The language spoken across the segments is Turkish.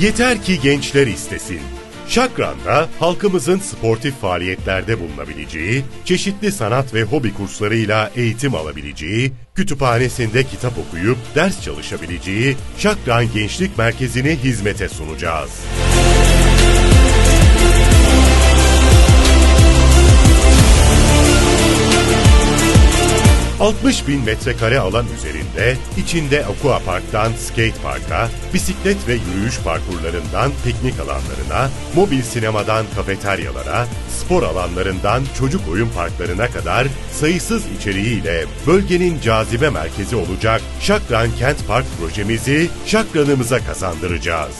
Yeter ki gençler istesin. Şakran'da halkımızın sportif faaliyetlerde bulunabileceği, çeşitli sanat ve hobi kurslarıyla eğitim alabileceği, kütüphanesinde kitap okuyup ders çalışabileceği Şakran Gençlik Merkezi'ni hizmete sunacağız. 60 bin metrekare alan üzerinde, içinde aqua parktan skate parka, bisiklet ve yürüyüş parkurlarından piknik alanlarına, mobil sinemadan kafeteryalara, spor alanlarından çocuk oyun parklarına kadar sayısız içeriğiyle bölgenin cazibe merkezi olacak Şakran Kent Park projemizi Şakran'ımıza kazandıracağız.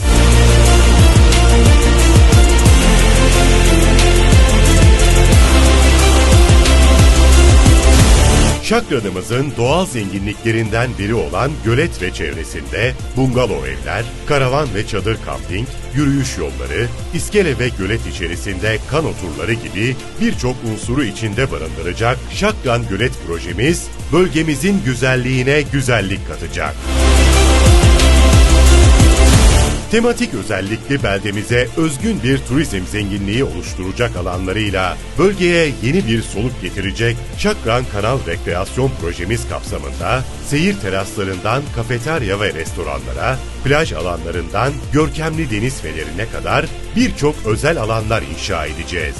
Şakranımızın doğal zenginliklerinden biri olan gölet ve çevresinde bungalov evler, karavan ve çadır kamping, yürüyüş yolları, iskele ve gölet içerisinde kano turları gibi birçok unsuru içinde barındıracak Şakran Gölet projemiz bölgemizin güzelliğine güzellik katacak. Tematik özellikli beldemize özgün bir turizm zenginliği oluşturacak alanlarıyla bölgeye yeni bir soluk getirecek Şakran Kanal Rekreasyon Projemiz kapsamında seyir teraslarından kafeterya ve restoranlara, plaj alanlarından görkemli deniz fenerine kadar birçok özel alanlar inşa edeceğiz.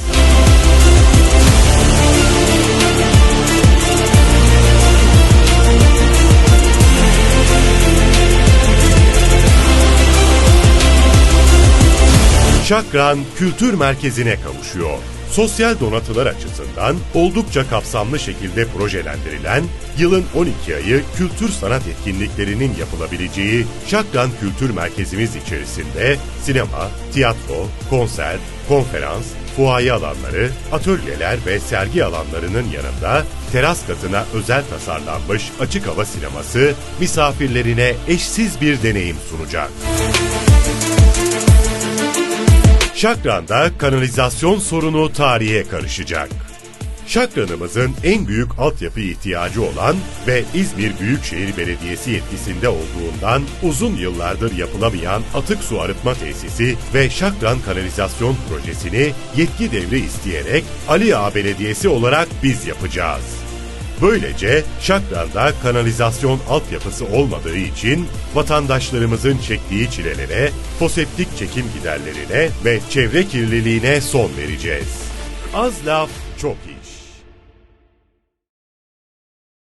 Şakran Kültür Merkezi'ne kavuşuyor. Sosyal donatılar açısından oldukça kapsamlı şekilde projelendirilen, yılın 12 ayı kültür sanat etkinliklerinin yapılabileceği Şakran Kültür Merkezimiz içerisinde sinema, tiyatro, konser, konferans, fuaye alanları, atölyeler ve sergi alanlarının yanında teras katına özel tasarlanmış açık hava sineması misafirlerine eşsiz bir deneyim sunacak. Şakran'da kanalizasyon sorunu tarihe karışacak. Şakran'ımızın en büyük altyapı ihtiyacı olan ve İzmir Büyükşehir Belediyesi yetkisinde olduğundan uzun yıllardır yapılamayan atık su arıtma tesisi ve Şakran kanalizasyon projesini yetki devri isteyerek Ali Ağa Belediyesi olarak biz yapacağız. Böylece Şakran'da kanalizasyon altyapısı olmadığı için vatandaşlarımızın çektiği çilelere, foseptik çekim giderlerine ve çevre kirliliğine son vereceğiz. Az laf, çok